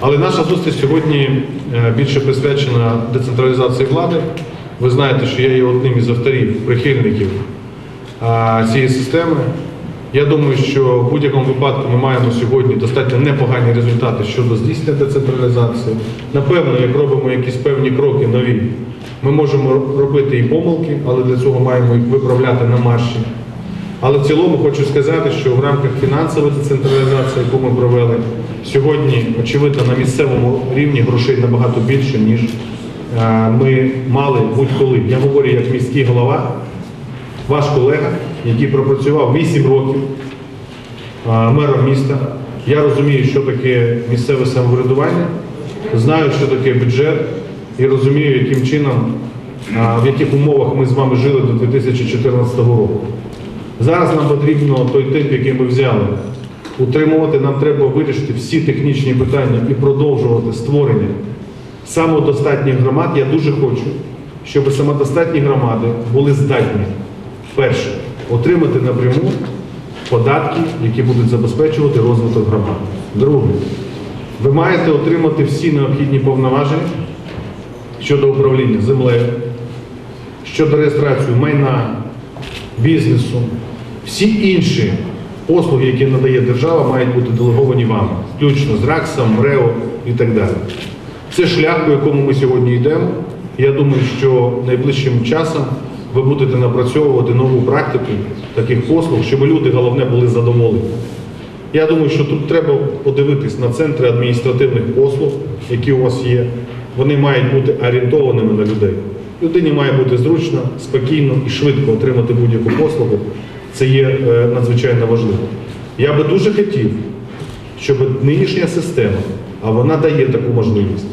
Але наша зустріч сьогодні е, більше присвячена децентралізації влади. Ви знаєте, що я є одним із авторів, прихильників цієї системи. Я думаю, що в будь-якому випадку ми маємо сьогодні достатньо непогані результати щодо здійснення децентралізації. Напевно, як робимо якісь певні кроки нові, ми можемо робити і помилки, але для цього маємо їх виправляти на марші. Але в цілому хочу сказати, що в рамках фінансової децентралізації, яку ми провели, сьогодні, очевидно, на місцевому рівні грошей набагато більше, ніж е, ми мали будь-коли. Я говорю як міський голова, ваш колега, який пропрацював 8 років е, мером міста. Я розумію, що таке місцеве самоврядування, знаю, що таке бюджет, і розумію, яким чином, е, в яких умовах ми з вами жили до 2014 року. Зараз нам потрібно той темп, який ми взяли, утримувати. Нам треба вирішити всі технічні питання і продовжувати створення самодостатніх громад. Я дуже хочу, щоб самодостатні громади були здатні перше отримати напряму податки, які будуть забезпечувати розвиток громад. Друге, ви маєте отримати всі необхідні повноваження щодо управління землею, щодо реєстрації майна, бізнесу, всі інші послуги, які надає держава, мають бути делеговані вами, включно з РАКСом, МРЕО і так далі. Це шлях, по якому ми сьогодні йдемо. Я думаю, що найближчим часом ви будете напрацьовувати нову практику таких послуг, щоб люди, головне, були задоволені. Я думаю, що тут треба подивитись на центри адміністративних послуг, які у вас є. Вони мають бути орієнтованими на людей. Людині має бути зручно, спокійно і швидко отримати будь-яку послугу. Це є е, надзвичайно важливо. Я би дуже хотів, щоб нинішня система, а вона дає таку можливість,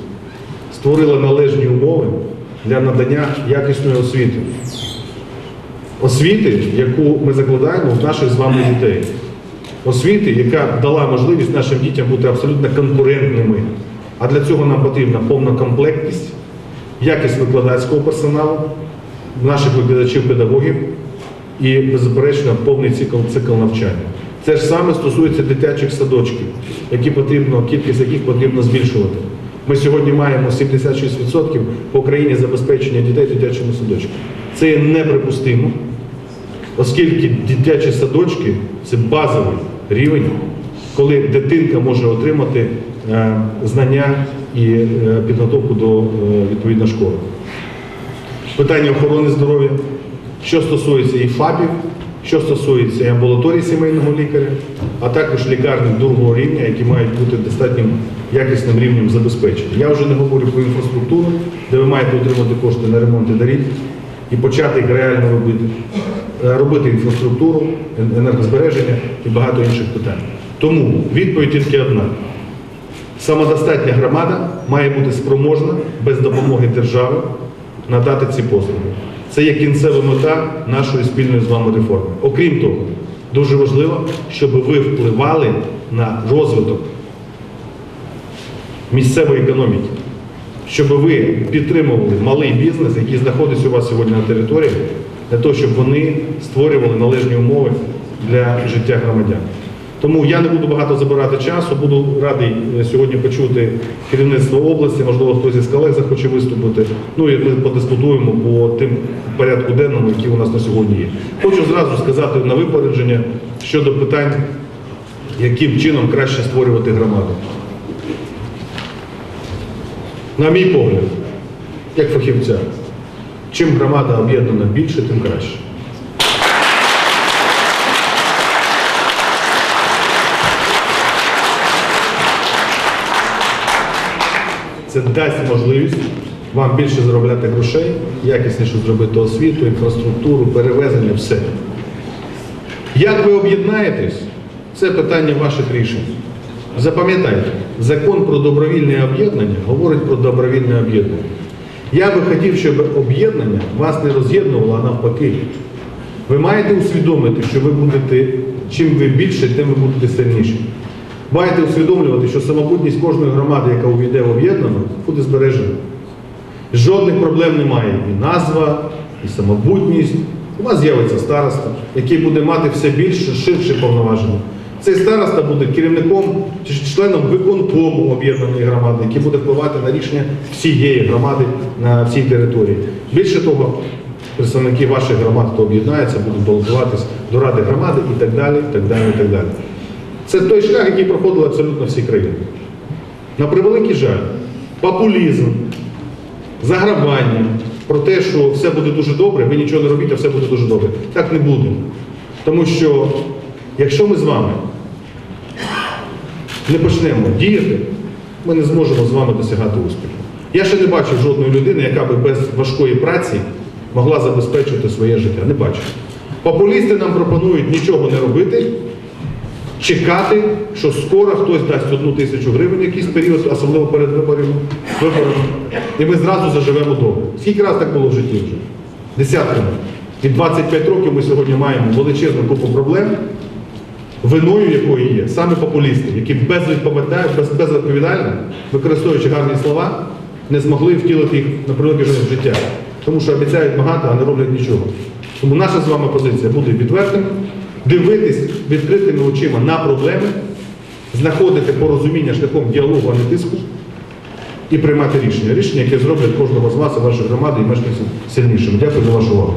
створила належні умови для надання якісної освіти. Освіти, яку ми закладаємо в наших з вами дітей. Освіти, яка дала можливість нашим дітям бути абсолютно конкурентними. А для цього нам потрібна повна комплектність, якість викладацького персоналу, наших викладачів, педагогів і, беззаперечно, повний цикл, цикл навчання. Це ж саме стосується дитячих садочків, які потрібно, кількість яких потрібно збільшувати. Ми сьогодні маємо 76% по Україні забезпечення дітей дитячими садочками. Це є неприпустимо, оскільки дитячі садочки це базовий рівень, коли дитинка може отримати е, знання і е, підготовку до е, відповідної школи. Питання охорони здоров'я, що стосується і ФАПів, що стосується і амбулаторії сімейного лікаря, а також лікарні другого рівня, які мають бути достатнім якісним рівнем забезпечення. Я вже не говорю про інфраструктуру, де ви маєте отримати кошти на ремонти доріг і почати їх реально робити, Е, робити інфраструктуру, енергозбереження і багато інших питань. Тому відповідь тільки одна. Самодостатня громада має бути спроможна без допомоги держави надати ці послуги. Це є кінцева мета нашої спільної з вами реформи. Окрім того, дуже важливо, щоб ви впливали на розвиток місцевої економіки, щоб ви підтримували малий бізнес, який знаходиться у вас сьогодні на території, для того, щоб вони створювали належні умови для життя громадян. Тому я не буду багато забирати часу, буду радий е, сьогодні почути керівництво області, можливо, хтось із колег захоче виступити. Ну і ми подискутуємо по тим порядку денному, який у нас на сьогодні є. Хочу зразу сказати на випередження щодо питань, яким чином краще створювати громаду. На мій погляд, як фахівця, чим громада об'єднана більше, тим краще. Це дасть можливість вам більше заробляти грошей, якісніше зробити освіту, інфраструктуру, перевезення, все. Як ви об'єднаєтесь, це питання ваших рішень. Запам'ятайте, закон про добровільне об'єднання говорить про добровільне об'єднання. Я би хотів, щоб об'єднання вас не роз'єднувало, а навпаки. Ви маєте усвідомити, що ви будете, чим ви більше, тим ви будете сильніші. Маєте усвідомлювати, що самобутність кожної громади, яка увійде в об'єднану, буде збережена. Жодних проблем немає. І назва, і самобутність. У вас з'явиться староста, який буде мати все більше, ширше повноваження. Цей староста буде керівником чи членом виконкому об'єднаної громади, який буде впливати на рішення всієї громади на всій території. Більше того, представники вашої громади, хто об'єднається, будуть балотуватись до ради громади і так далі. і так далі, і так далі. Це той шлях, який проходили абсолютно всі країни. На превеликий жаль, популізм, загравання про те, що все буде дуже добре, ви нічого не робіть, а все буде дуже добре. Так не буде. Тому що якщо ми з вами не почнемо діяти, ми не зможемо з вами досягати успіху. Я ще не бачив жодної людини, яка би без важкої праці могла забезпечити своє життя. Не бачив. Популісти нам пропонують нічого не робити, чекати, що скоро хтось дасть одну тисячу гривень якийсь період, особливо перед виборами, і ми зразу заживемо добре. Скільки раз так було в житті вже? Десятками. І 25 років ми сьогодні маємо величезну купу проблем, виною якої є саме популісти, які без, безвідповідально, використовуючи гарні слова, не змогли втілити їх на превеликий в життя. Тому що обіцяють багато, а не роблять нічого. Тому наша з вами позиція буде відвертим, дивитись відкритими очима на проблеми, знаходити порозуміння шляхом діалогу, а не тиску, і приймати рішення. Рішення, яке зроблять кожного з вас вашої громади і мешканців сильнішим. Дякую за вашу увагу.